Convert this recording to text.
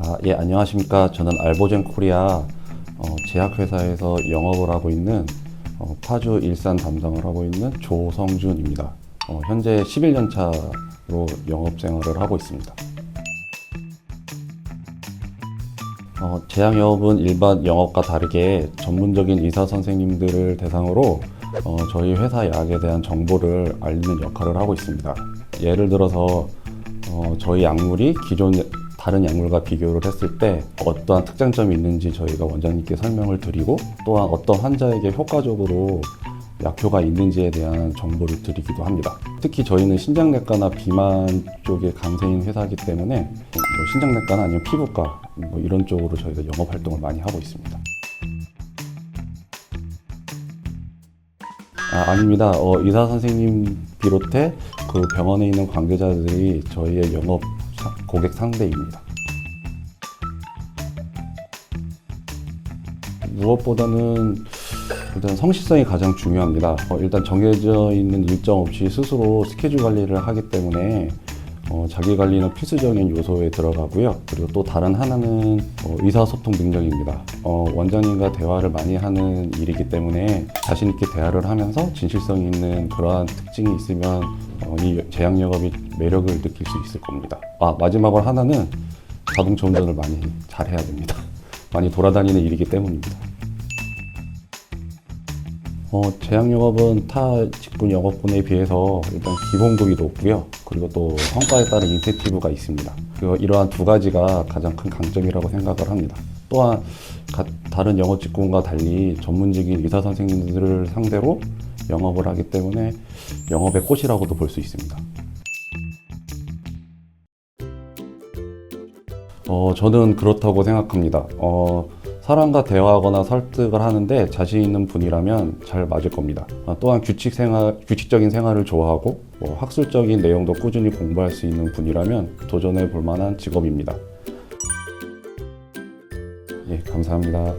아, 예, 안녕하십니까. 저는 알보젠 코리아 어, 제약회사에서 영업을 하고 있는 어, 파주 일산 담당을 하고 있는 조성준입니다. 어, 현재 11년 차로 영업 생활을 하고 있습니다. 어, 제약 영업은 일반 영업과 다르게 전문적인 의사 선생님들을 대상으로 어, 저희 회사 약에 대한 정보를 알리는 역할을 하고 있습니다. 예를 들어서 어, 저희 약물이 기존 다른 약물과 비교를 했을 때 어떠한 특장점이 있는지 저희가 원장님께 설명을 드리고 또한 어떤 환자에게 효과적으로 약효가 있는지에 대한 정보를 드리기도 합니다. 특히 저희는 신장내과나 비만 쪽에 강세인 회사이기 때문에 뭐 신장내과나 아니면 피부과 뭐 이런 쪽으로 저희가 영업 활동을 많이 하고 있습니다. 아, 아닙니다. 어, 의사 선생님 비롯해 그 병원에 있는 관계자들이 저희의 영업 사- 고객 상대입니다. 무엇보다는 일단 성실성이 가장 중요합니다. 어, 일단 정해져 있는 일정 없이 스스로 스케줄 관리를 하기 때문에 어, 자기 관리는 필수적인 요소에 들어가고요. 그리고 또 다른 하나는 어, 의사소통 능력입니다. 어, 원장님과 대화를 많이 하는 일이기 때문에 자신 있게 대화를 하면서 진실성 있는 그러한 특징이 있으면 어, 이 제약 영업이 매력을 느낄 수 있을 겁니다. 아 마지막으로 하나는 자동차 운전을 많이 잘해야 됩니다. 많이 돌아다니는 일이기 때문입니다. 어, 제약 영업은 타 직군 영업군에 비해서 일단 기본급이 높고요. 그리고 또 성과에 따른 인센티브가 있습니다. 그리고 이러한 두 가지가 가장 큰 강점이라고 생각을 합니다. 또한 가- 다른 영업 직군과 달리 전문직인 의사 선생님들을 상대로 영업을 하기 때문에 영업의 꽃이라고도 볼 수 있습니다. 어, 저는 그렇다고 생각합니다. 어, 사람과 대화하거나 설득을 하는데 자신 있는 분이라면 잘 맞을 겁니다. 아, 또한 규칙 생활, 규칙적인 생활을 좋아하고 뭐 학술적인 내용도 꾸준히 공부할 수 있는 분이라면 도전해 볼 만한 직업입니다. 예, 감사합니다.